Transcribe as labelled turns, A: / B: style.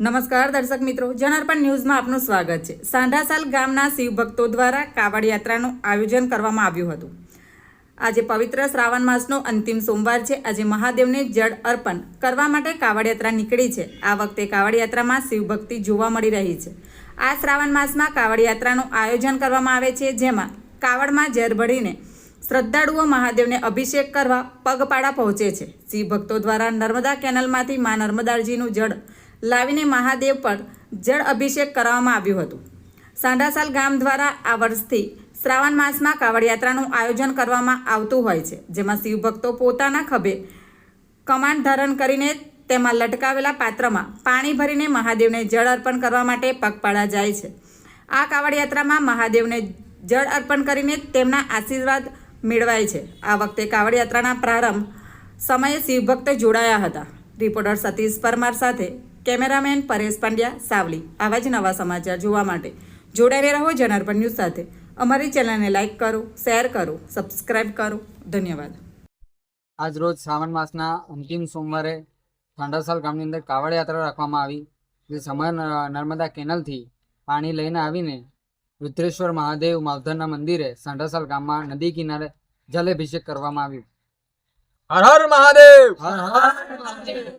A: નમસ્કાર દર્શક મિત્રો, જનાર્પણ ન્યૂઝમાં આપનું સ્વાગત છે. સાંઢાસાલ ગામના શિવભક્તો દ્વારા કાવડ યાત્રાનું આયોજન કરવામાં આવ્યું હતું. આજે પવિત્ર શ્રાવણ માસનો અંતિમ સોમવાર છે. આજે મહાદેવને જળ અર્પણ કરવા માટે કાવડ યાત્રા નીકળી છે. આ વખતે કાવડ યાત્રામાં શિવભક્તિ જોવા મળી રહી છે. આ શ્રાવણ માસમાં કાવડ યાત્રાનું આયોજન કરવામાં આવે છે, જેમાં કાવડમાં ઝેર ભળીને શ્રદ્ધાળુઓ મહાદેવને અભિષેક કરવા પગપાળા પહોંચે છે. શિવ ભક્તો દ્વારા નર્મદા કેનલમાંથી મા નર્મદાજીનું જળ લાવીને મહાદેવ પર જળ અભિષેક કરવામાં આવ્યું હતું. સાંડાસાલ ગામ દ્વારા આ વર્ષથી શ્રાવણ માસમાં કાવડ યાત્રાનું આયોજન કરવામાં આવતું હોય છે, જેમાં શિવભક્તો પોતાના ખભે કમાન્ડ ધારણ કરીને તેમાં લટકાવેલા પાત્રમાં પાણી ભરીને મહાદેવને જળ અર્પણ કરવા માટે પગપાળા જાય છે. આ કાવડ યાત્રામાં મહાદેવને જળ અર્પણ કરીને તેમના આશીર્વાદ મેળવાય છે. આ વખતે કાવડ યાત્રાના પ્રારંભ સમયે શિવભક્ત જોડાયા હતા. રિપોર્ટર સતીશ પરમાર સાથે કેમેરામેન પરેશ પંડ્યા સાવલી. આવા જ નવા સમાચાર જોવા માટે જોડાઈને રહો જનાર્પણ ન્યૂઝ સાથે. અમારી ચેનલને લાઇક કરો શેર કરો સબસ્ક્રાઇબ કરો. ધન્યવાદ.
B: આજ રોજ શ્રાવણ માસના અંતિમ સોમવારે ઠાંડાસાલ ગામની અંદર કાવડ યાત્રા રાખવામાં આવી જે સમય નર્મદા કેનલથી પાણી લઈને આવીને રુદ્રેશ્વર મહાદેવ માવધરના મંદિરે સાંઢાસાલ ગામમાં નદી કિનારે જલાભિષેક કરવામાં આવ્યું.
C: હર હર મહાદેવ!
B: હર હર મહાદેવ.